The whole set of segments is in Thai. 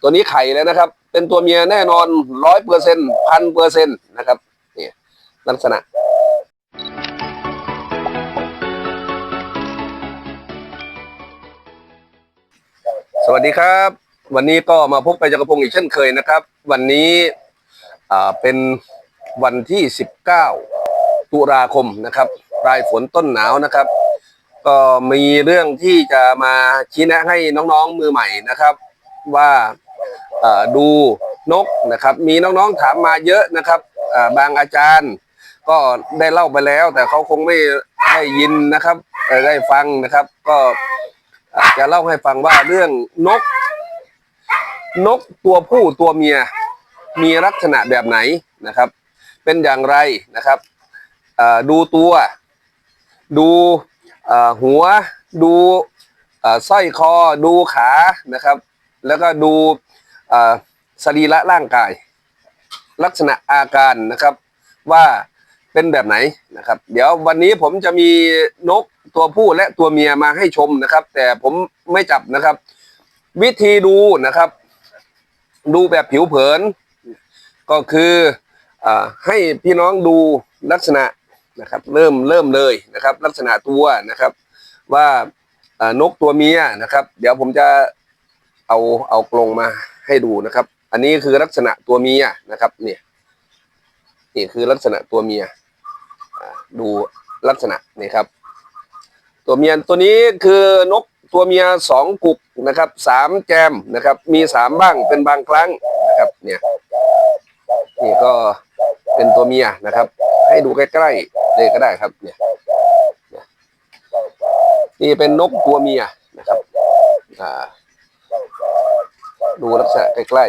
ตัวนี้ไข่แล้วนะครับ เป็นตัวเมียแน่นอนร้อยเปอร์เซ็นต์พันเปอร์เซ็นต์นะครับนี่ลักษณะสวัสดีครับ วันนี้ก็มาพบกับจักรพงศ์อีกเช่นเคยนะครับ วันนี้เป็นวันที่ 19 ตุลาคมนะครับปลายฝนต้นหนาวนะครับ ก็มีเรื่องที่จะมาชี้แนะให้น้องๆมือใหม่นะครับ ว่า ดูนกนะครับ มีน้องๆถามมาเยอะนะครับบางอาจารย์ ก็ได้เล่าไปแล้ว แต่เขาคงไม่ได้ยินนะครับได้ฟังนะครับ ก็จะเล่าให้ฟังว่าเรื่องนก นกตัวผู้ตัวเมีย มีลักษณะแบบไหนนะครับ เป็นอย่างไรนะครับดูตัว ดูหัว ดูสร้อยคอ ดูขานะครับ แล้วก็ดู สรีระร่างกาย ลักษณะอาการนะครับว่าเป็นแบบไหนนะครับ เดี๋ยววันนี้ผมจะมีนกตัวผู้และตัวเมียมาให้ชมนะครับ แต่ผมไม่จับนะครับ วิธีดูนะครับ ดูแบบผิวเผิน ก็คืออให้พี่น้องดูลักษณะนะครับ เริ่มเริ่มเลยนะครับ ลักษณะตัวนะครับ ว่านกตัวเมียนะครับ เดี๋ยวผมจะเอาเอากรงมา ให้ดูนะครับ อันนี้คือลักษณะตัวเมียนะครับ เนี่ยนี่คือลักษณะตัวเมียดูลักษณะนี่ครับ ตัวเมียตัวนี้คือนกตัวเมียสองกุกนะครับสามแจมนะครับ มีสามบ้างเป็นบางครั้งนะครับ เนี่ยนี่ก็เป็นตัวเมียนะครับ ให้ดูใกล้ๆเลยก็ได้ครับ เนี่ยเนี่ยนี่เป็นนกตัวเมียนะครับอ่า ดูลักษณะใกล้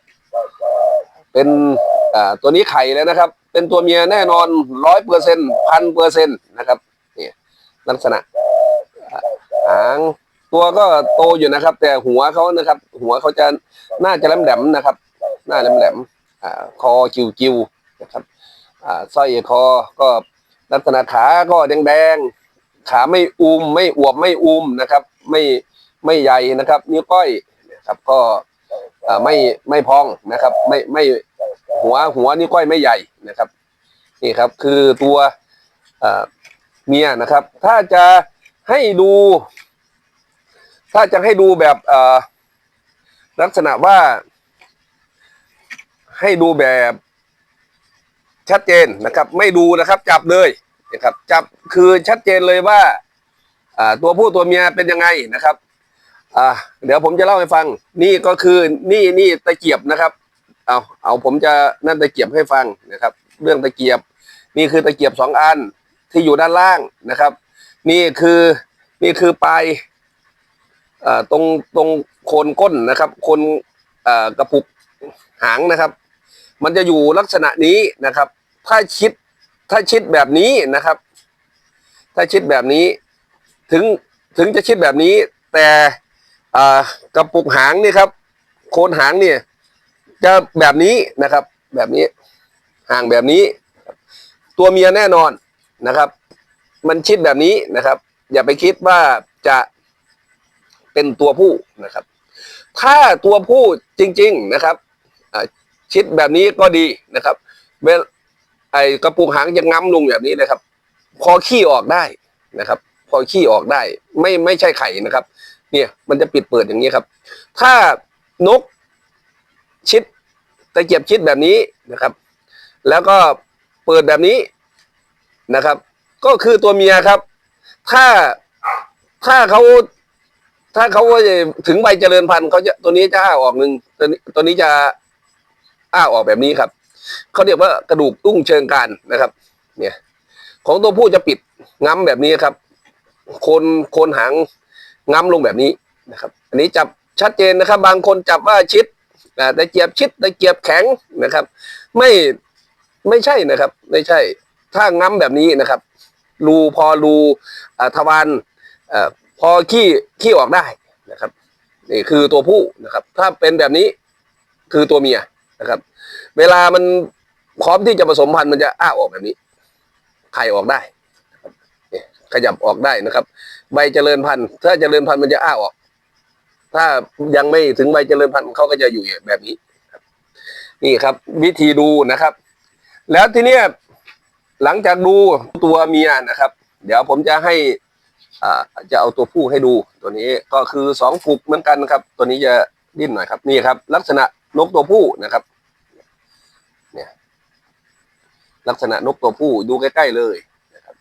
ๆ เป็นอ่าตัวนี้ไข่แล้วนะครับ เป็นตัวเมียแน่นอนร้อยเปอร์เซ็นพันเปอร์เซ็นต์นะครับนี่ลักษณะหางตัวก็โตอยู่นะครับ แต่หัวเขานะครับ หัวเขาจะน่าจะแหลมๆนะครับ หน้าแหลมๆอ่าคอคิวๆนะครับอ่าสร้อยคอก็ลักษณะขาก็แดงๆ ขาไม่อุ้มไม่อวบไม่อุ้มนะครับ ไม่ไม่ใหญ่นะครับ นิ้วก้อย ครับก็ไม่ไม่พองนะครับ ไม่ไม่หัวหัวนิ้วก้อยไม่ใหญ่นะครับนี่ครับคือตัวเมียนะครับ ถ้าจะให้ดู ถ้าจะให้ดูแบบอ่าลักษณะว่า ให้ดูแบบชัดเจนนะครับ ไม่ดูนะครับ จับเลยนะครับ จับคือชัดเจนเลยว่าตัวผู้ตัวเมียเป็นยังไงนะครับ อ่าเดี๋ยวผมจะเล่าให้ฟัง นี่ก็คือนี่นี่ตะเกียบนะครับ เอาเอาผมจะนั่นตะเกียบให้ฟังนะครับ เรื่องตะเกียบ นี่คือตะเกียบสองอันที่อยู่ด้านล่างนะครับ นี่คือนี่คือปลายอ่าตรงตรงโคนก้นนะครับ โคนอ่ากระปุกหางนะครับ มันจะอยู่ลักษณะนี้นะครับ ถ้าชิดถ้าชิดแบบนี้นะครับ ถ้าชิดแบบนี้ ถึงถึงจะชิดแบบนี้ แต่ อ่ากระปุกหางนี่ครับ โคนหางเนี่ย จะแบบนี้นะครับ แบบนี้ห่างแบบนี้ ตัวเมียแน่นอนนะครับ มันชิดแบบนี้นะครับ อย่าไปคิดว่าจะเป็นตัวผู้นะครับ ถ้าตัวผู้จริง ๆนะครับชิดแบบนี้ก็ดีนะครับเวลไอกระปุกหางจะง้ำลงแบบนี้นะครับ พอขี้ออกได้นะครับ พอขี้ออกได้ ไม่ไม่ใช่ไข่นะครับ เนี่ยมันจะปิดเปิดอย่างนี้ครับ ถ้านกชิดตะเกียบชิดแบบนี้นะครับ แล้วก็เปิดแบบนี้นะครับ ก็คือตัวเมียครับ ถ้าถ้าเขาถ้าเขาถึงใบเจริญพันธุ์เขาจะตัวนี้จะอ้าออกหนึ่งตัวนี้ตัวนี้จะอ้าออกแบบนี้ครับเขาเรียกว่ากระดูกตุ้งเชิงกานนะครับ เนี่ย ของตัวผู้จะปิดง้ำแบบนี้ครับ โคนโคนหาง ง้ำลงแบบนี้นะครับ อันนี้จับชัดเจนนะครับ บางคนจับว่าชิดอ่าตะเกียบชิดตะเกียบแข็งนะครับ ไม่ไม่ใช่นะครับ ไม่ใช่ ถ้าง้ำแบบนี้นะครับรูพอรูอทวารพอขี้ขี้ออกได้นะครับนี่คือตัวผู้นะครับ ถ้าเป็นแบบนี้คือตัวเมียนะครับ เวลามันพร้อมที่จะผสมพันธุ์มันจะอ้าออกแบบนี้ไข่ออกได้นี่ขยับออกได้นะครับ ใบเจริญพันธุ์ถ้าเจริญพันธุ์มันจะอ้าออก ถ้ายังไม่ถึงวัยเจริญพันธุ์เขาก็จะอยู่แบบนี้นี่ครับ วิธีดูนะครับ แล้วทีเนี้ยหลังจากดูตัวเมียนะครับ เดี๋ยวผมจะให้อ่าจะเอาตัวผู้ให้ดูตัวนี้ก็คือสองฝูกเหมือนกันนะครับ ตัวนี้จะดิ้นหน่อยครับ นี่ครับ ลักษณะนกตัวผู้นะครับเนี่ยลักษณะนกตัวผู้ดูใกล้ๆเลยนะครับ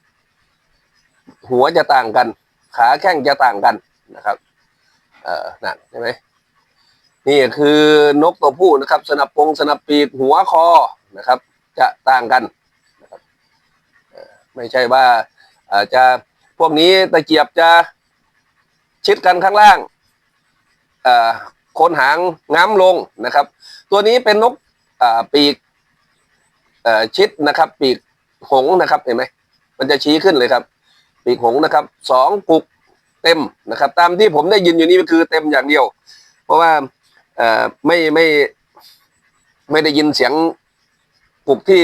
หัวจะต่างกัน ขาแข้งจะต่างกันนะครับ เอ่อนั่นใช่ไหมนี่คือนกตัวผู้นะครับ สนับปงสนับปีกหัวคอนะครับ จะต่างกันนะครับเออไม่ใช่ว่าอาจจะพวกนี้ตะเกียบจะชิดกันข้างล่างอ่อโคนหางง้าลงนะครับ ตัวนี้เป็นนกอ่าปีกอ่อชิดนะครับ ปีกหงนะครับเห็นไหมมันจะชี้ขึ้นเลยครับ ปีกหงส์นะครับสองกุกเต็มนะครับ ตามที่ผมได้ยินอยู่นี่ก็คือเต็มอย่างเดียว เพราะว่าไม่ไม่ไม่ได้ยินเสียงกุกที่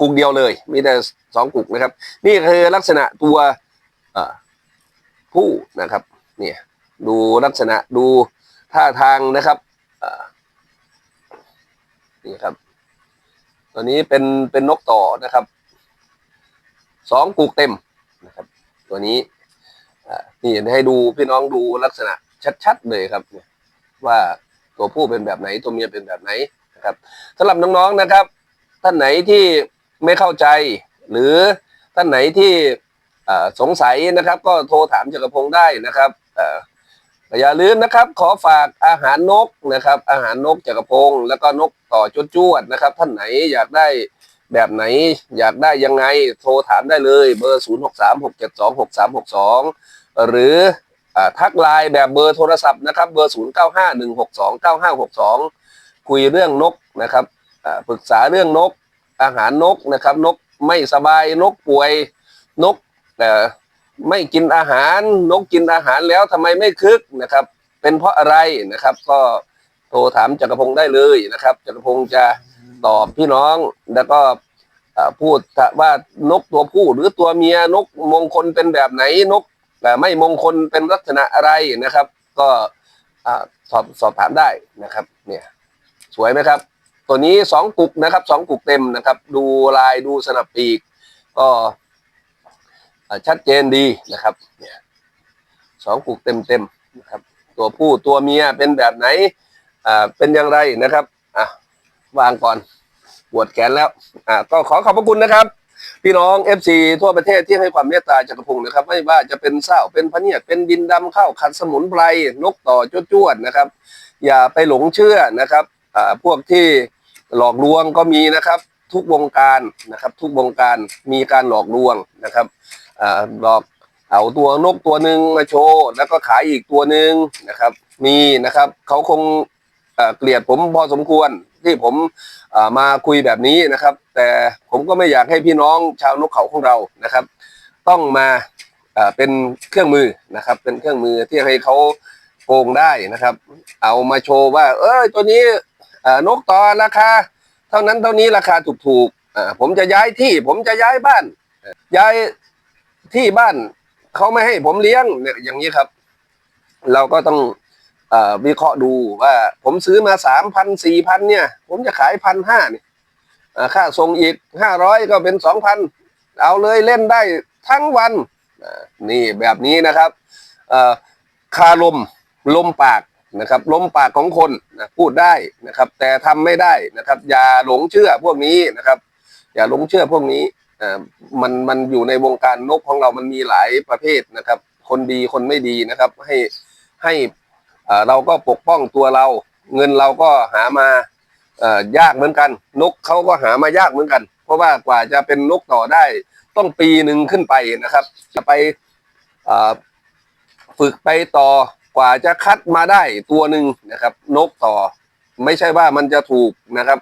กุกเดียวเลย มีแต่สองกุกนะครับ นี่คือลักษณะตัวผู้นะครับเนี่ยดูลักษณะดูท่าทางนะครับนี่ครับตัวนี้เป็นเป็นนกต่อนะครับสองกุกเต็ม นะครับ ตัวนี้นี่ให้ดูพี่น้องดูลักษณะชัดๆเลยครับ ว่าตัวผู้เป็นแบบไหนตัวเมียเป็นแบบไหนนะครับสำหรับน้องๆนะครับ ท่านไหนที่ไม่เข้าใจ หรือท่านไหนที่สงสัยนะครับ ก็โทรถามจักรพงศ์ได้นะครับอย่าลืมนะครับ ขอฝากอาหารนกนะครับ อาหารนกจักรพงศ์แล้วก็นกต่อจุดจวดนะครับ ท่านไหนอยากได้ แบบไหนอยากได้ยังไงโทรถามได้เลยเบอร์ 0 6 3 6 7 2 6 3 6 2 หรืออทักไลน์แบบเบอร์โทรศัพท์นะครับเบอร์ 0 9 5 1 6 2 9 5 6 2 คุยเรื่องนกนะครับปรึกษาเรื่องนกอาหารนกนะครับนกไม่สบายนกป่วยนกไม่กินอาหารนกกินอาหารแล้วทำไมไม่คึกนะครับเป็นเพราะอะไรนะครับ ก็โทรถามจักรพงศ์ได้เลยนะครับจักรพงศ์จะ ตอบพี่น้อง แล้วก็พูดว่านกตัวผู้หรือตัวเมียนกมงคลเป็นแบบไหนนกเอ่ไม่มงคลเป็นลักษณะอะไรนะครับ ก็สอบสอบถามได้นะครับ เนี่ย สวยไหมครับ ตัวนี้สองกุกนะครับสองกุกเต็มนะครับ ดูลายดูสนับปีก ก็ชัดเจนดีนะครับเนี่ยสองกุกเต็มเต็มนะครับ ตัวผู้ตัวเมียเป็นแบบไหนอ่าเป็นอย่างไรนะครับอะวางก่อน ปวดแขนแล้วอ่าก็ขอขอบพระคุณนะครับพี่น้อง FC ทั่วประเทศที่ให้ความเมตตาจักรพงศ์นะครับ ไม่ว่าจะเป็นเศร้าเป็นพเนียดเป็นดินดำข้าวขัดสมุนไพรนกต่อจวดๆนะครับ อย่าไปหลงเชื่อนะครับอ่าพวกที่หลอกลวงก็มีนะครับ ทุกวงการนะครับ ทุกวงการมีการหลอกลวงนะครับอ่าหลอกเอาตัวนกตัวหนึ่งมาโชว์แล้วก็ขายอีกตัวหนึ่งนะครับ มีนะครับเขาคงเกลียดผมพอสมควร ที่ผมมาคุยแบบนี้นะครับ แต่ผมก็ไม่อยากให้พี่น้องชาวนกเขาของเรานะครับ ต้องมาเป็นเครื่องมือนะครับ เป็นเครื่องมือที่ให้เขาโกงได้นะครับ เอามาโชว์ว่า เออตัวนี้นกต่อราคา เท่านั้นเท่านี้ราคาถูกๆผมจะย้ายที่ ผมจะย้ายบ้าน ย้ายที่บ้านเขาไม่ให้ผมเลี้ยงเนี่ยอย่างนี้ครับ เราก็ต้อง วิเคราะห์ดูว่า ผมซื้อมาสามพันสี่พันเนี่ย ผมจะขายพันห้าเนี่ยค่าส่งอีกห้าร้อยก็เป็นสองพันเอาเลยเล่นได้ทั้งวันนี่แบบนี้นะครับคาลมลมปากนะครับลมปากของคนนะพูดได้นะครับ แต่ทำไม่ได้นะครับ อย่าหลงเชื่อพวกนี้นะครับ อย่าหลงเชื่อพวกนี้มันมันอยู่ในวงการนกของเรามันมีหลายประเภทนะครับ คนดีคนไม่ดีนะครับ ให้ให้ เราก็ปกป้องตัวเรา เงินเราก็หามาเอ่อยากเหมือนกัน นกเขาก็หามายากเหมือนกัน เพราะว่ากว่าจะเป็นนกต่อได้ ต้องปีหนึ่งขึ้นไปนะครับ จะไปฝึกไปต่อกว่าจะคัดมาได้ตัวหนึ่งนะครับ นกต่อ ไม่ใช่ว่ามันจะถูกนะครับ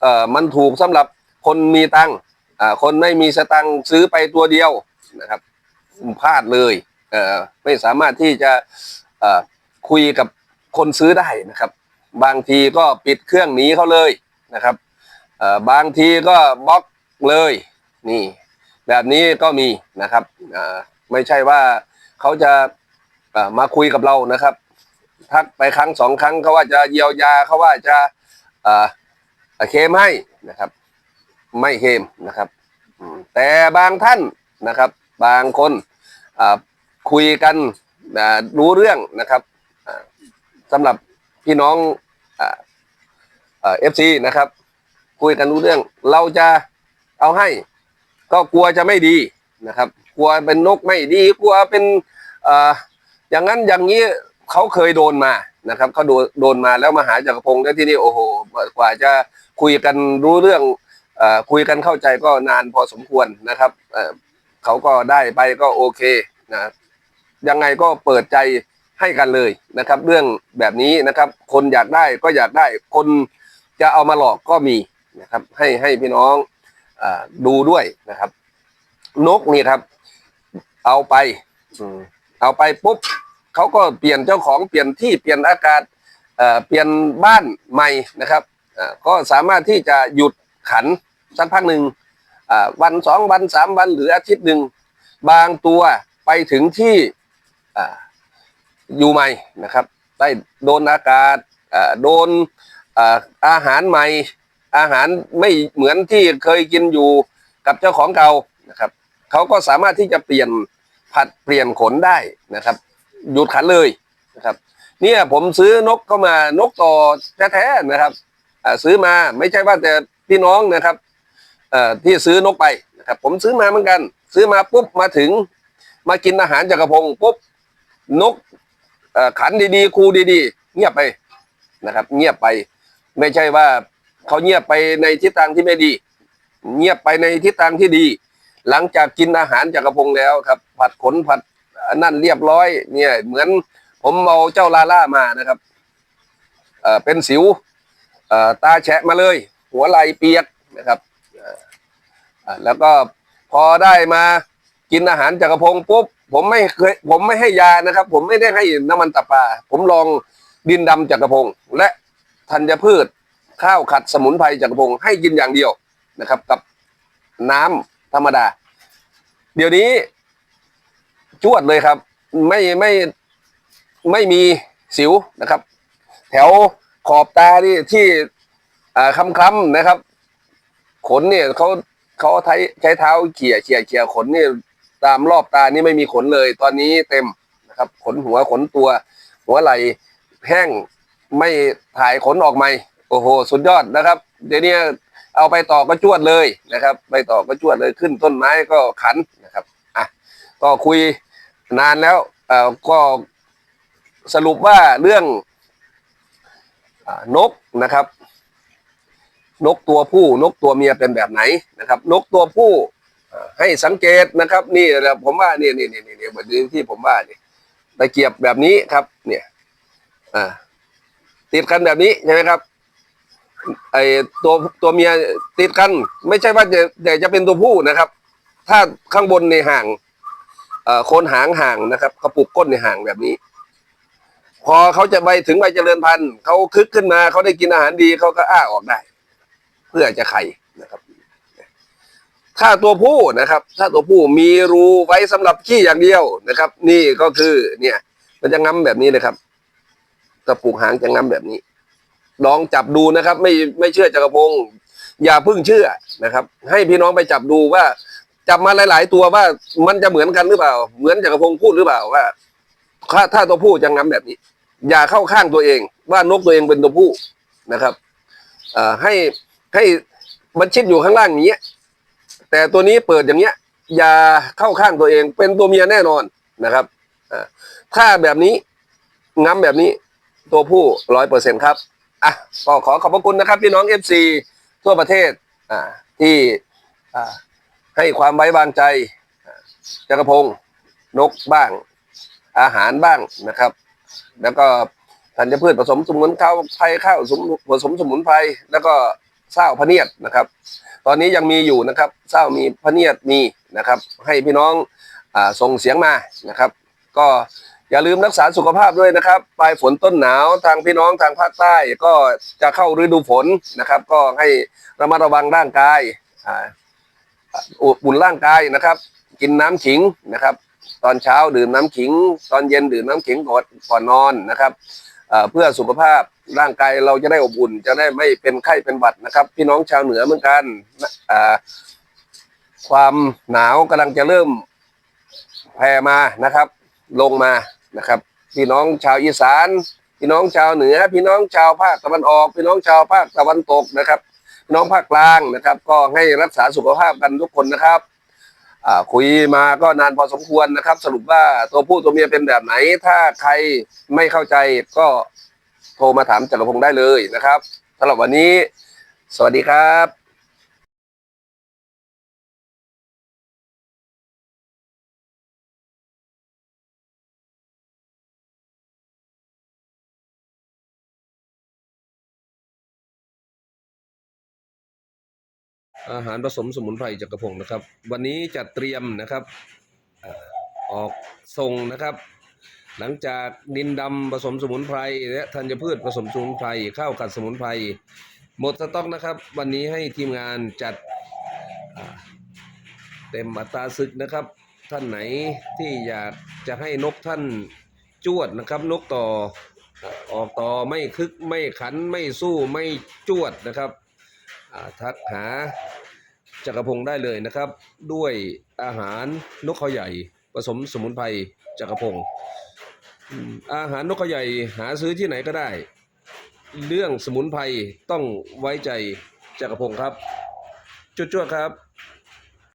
เอ่อมันถูกสำหรับคนมีตังค์อ่าคนไม่มีสตังค์ซื้อไปตัวเดียวนะครับพลาดเลยเอ่อไม่สามารถที่จะเอ่อ คุยกับคนซื้อได้นะครับ บางทีก็ปิดเครื่องหนีเขาเลยนะครับบางทีก็บล็อกเลยนี่ แบบนี้ก็มีนะครับไม่ใช่ว่าเขาจะมาคุยกับเรานะครับทักไปครั้งสองครั้งเขาว่าจะเยียวยาเขาว่าจะเคมให้นะครับ ไม่เคมนะครับแต่บางท่านนะครับ บางคนคุยกันรู้เรื่องนะครับ สำหรับพี่น้องเอฟซีนะครับ คุยกันรู้เรื่อง เราจะเอาให้ ก็กลัวจะไม่ดีนะครับ กลัวเป็นนกไม่ดี กลัวเป็นออย่างนั้นอย่างนี้เขาเคยโดนมานะครับเขาโดนโดนมาแล้วมาหาจักรพงศ์ได้ที่นี่โอ้โหกว่าจะคุยกันรู้เรื่องอคุยกันเข้าใจก็นานพอสมควรนะครับเขาก็ได้ไปก็โอเคนะยังไงก็เปิดใจ ให้กันเลยนะครับ เรื่องแบบนี้นะครับ คนอยากได้ก็อยากได้ คนจะเอามาหลอกก็มีนะครับ ให้ให้พี่น้องอดูด้วยนะครับ นกนี่ครับ เอาไปเอาไปปุ๊บเขาก็เปลี่ยนเจ้าของเปลี่ยนที่เปลี่ยนอากาศเปลี่ยนบ้านใหม่นะครับก็สามารถที่จะหยุดขันสักพักหนึ่งวันสองวันสามวันหรืออาทิตย์หนึ่งบางตัวไปถึงที่ อยู่ใหม่นะครับได้โดนอากาศอ่าโดนอาหารใหม่ อาหารไม่เหมือนที่เคยกินอยู่กับเจ้าของเก่านะครับเขาก็สามารถที่จะเปลี่ยนผัดเปลี่ยนขนได้นะครับหยุดขันเลยนะครับเนี่ยผมซื้อนกเข้ามานกต่อแท้ๆนะครับอ่าซื้อมาไม่ใช่ว่าแต่พี่น้องนะครับเอ่อที่ซื้อนกไปนะครับผมซื้อมาเหมือนกัน ซื้อมาปุ๊บมาถึง มากินอาหารจักรพงปุ๊บนก ขันดีๆครูดีๆ เงียบไปนะครับ เงียบไป ไม่ใช่ว่าเขาเงียบไปในทิศทางที่ไม่ดี เงียบไปในทิศทางที่ดี หลังจากกินอาหารจากกระพงแล้วครับ ผัดขนผัดนั่นเรียบร้อย เนี่ย เหมือนผมเอาเจ้าลาล่ามานะครับเอ่อเป็นสิวเอ่อตาแฉะมาเลย หัวไหลเปียกนะครับแล้วก็พอได้มากินอาหารจากกระพงปุ๊บ ผมไม่เคยผมไม่ให้ยานะครับ ผมไม่ได้ให้น้ำมันตับปลาผมลองดินดำจากระพงและธัญพืช ข้าวขัดสมุนไพรจักรพงให้กินอย่างเดียวนะครับ กับน้ำธรรมดา เดี๋ยวนี้จวดเลยครับ ไม่ไม่ไม่มีสิวนะครับ แถวขอบตาที่ที่อ่าคล้ำนะครับ ขนเนี่ยเขาเขาใช้ใช้เท้าเขี่ยเขี่ยเขี่ยขนเนี่ย ตามรอบตานี่ไม่มีขนเลย ตอนนี้เต็มนะครับ ขนหัวขนตัว หัวไหล่แห้งไม่ถ่ายขนออกใหม่โอ้โห สุดยอดนะครับ เดี๋ยวนี้เอาไปต่อก็จวดเลยนะครับ ไปต่อก็จวดเลยขึ้นต้นไม้ก็ขันนะครับอะก็คุยนานแล้วเอ่อก็สรุปว่าเรื่องอนกนะครับ นกตัวผู้นกตัวเมียเป็นแบบไหนนะครับ นกตัวผู้ ให้สังเกตนะครับ นี่ผมว่านี่นี่นี่นี่เหมือนที่ผมว่านี่ตะเกียบแบบนี้ครับ เนี่ยอ่าติดกันแบบนี้ใช่ไหมครับไอตัวตัวเมียติดกัน ไม่ใช่ว่าจะแต่จะเป็นตัวผู้นะครับ ถ้าข้างบนในห่างโคนหางห่างนะครับกระปุกก้นในห่างแบบนี้ พอเขาจะไปถึงใบเจริญพันธุ์เขาคึกขึ้นมาเขาได้กินอาหารดีเขาก็อ้าออกได้ เพื่อจะไข่นะครับ ถ้าตัวผู้นะครับ ถ้าตัวผู้มีรูไว้สำหรับขี้อย่างเดียวนะครับ นี่ก็คือเนี่ย มันจะง้ำแบบนี้เลยครับกระปุกหางจะง้ำแบบนี้ ลองจับดูนะครับ ไม่ไม่เชื่อจักรพงศ์อย่าพิ่งเชื่อนะครับ ให้พี่น้องไปจับดูว่าจับมาหลาย ๆ ตัวว่ามันจะเหมือนกันหรือเปล่า เหมือนจักรพงศ์พูดหรือเปล่าว่าถ้าถ้าตัวผู้จะง้ำแบบนี้ อย่าเข้าข้างตัวเอง ว่านกตัวเองเป็นตัวผู้นะครับอ่อให้ให้มันชิดอยู่ข้างล่างอย่างเงี้ย แต่ตัวนี้เปิดอย่างเงี้ยอย่าเข้าข้างตัวเอง เป็นตัวเมียแน่นอนนะครับอ่าถ้าแบบนี้ง้ำแบบนี้ตัวผู้ร้อยเปอร์เซ็นครับอะก็ขอขอบพระคุณนะครับ พี่น้องเอฟซีทั่วประเทศอ่าที่อ่าให้ความไว้วางใจจักรพงศ์นกบ้าง อาหารบ้างนะครับ แล้วก็ธัญพืชผสมสมุนไพรข้าวสมผสมสมุนไพรแล้วก็ เศร้าพะเนียดนะครับ ตอนนี้ยังมีอยู่นะครับเศร้ามีพะเนียดมีนะครับ ให้พี่น้องอส่งเสียงมานะครับ ก็อย่าลืมรักษาสุขภาพด้วยนะครับ ปลายฝนต้นหนาวทางพี่น้องทางภาคใต้ก็จะเข้าฤดูฝนนะครับ ก็ให้ระมัดระวังร่างกายอุ่นร่างกายนะครับ กินน้ำขิงนะครับ ตอนเช้าดื่มน้ำขิง ตอนเย็นดื่มน้ำขิงก่อนก่อนนอนนะครับ เพื่อสุขภาพร่างกายเราจะได้อบอุ่น จะได้ไม่เป็นไข้เป็นหวัดนะครับ พี่น้องชาวเหนือเหมือนกันความหนาวกำลังจะเริ่มแผ่มานะครับ ลงมานะครับ พี่น้องชาวอีสาน พี่น้องชาวเหนือ พี่น้องชาวภาคตะวันออก พี่น้องชาวภาคตะวันตกนะครับ พี่น้องภาคกลางนะครับ ก็ให้รักษาสุขภาพกันทุกคนนะครับ คุยมาก็นานพอสมควรนะครับ สรุปว่าตัวผู้ตัวเมียเป็นแบบไหน ถ้าใครไม่เข้าใจก็โทรมาถามจักรพงศ์ได้เลยนะครับสำหรับวันนี้ สวัสดีครับ อาหารผสมสมุนไพรจักรพงศ์นะครับ วันนี้จัดเตรียมนะครับออกส่งนะครับ หลังจากดินดำผสมสมุนไพรและธัญพืชผสมสมุนไพรข้าวกัดสมุนไพรหมดสต็อกนะครับ วันนี้ให้ทีมงานจัดเต็มอัตราศึกนะครับ ท่านไหนที่อยากจะให้นกท่านจวดนะครับ นกต่อออกต่อไม่คึกไม่ขันไม่สู้ไม่จวดนะครับทักหา จักรพงได้เลยนะครับ ด้วยอาหารนกเขาใหญ่ ผสมสมุนไพรจักรพงอาหารนกเขาใหญ่หาซื้อที่ไหนก็ได้ เรื่องสมุนไพรต้องไว้ใจจักรพงครับจุดๆครับ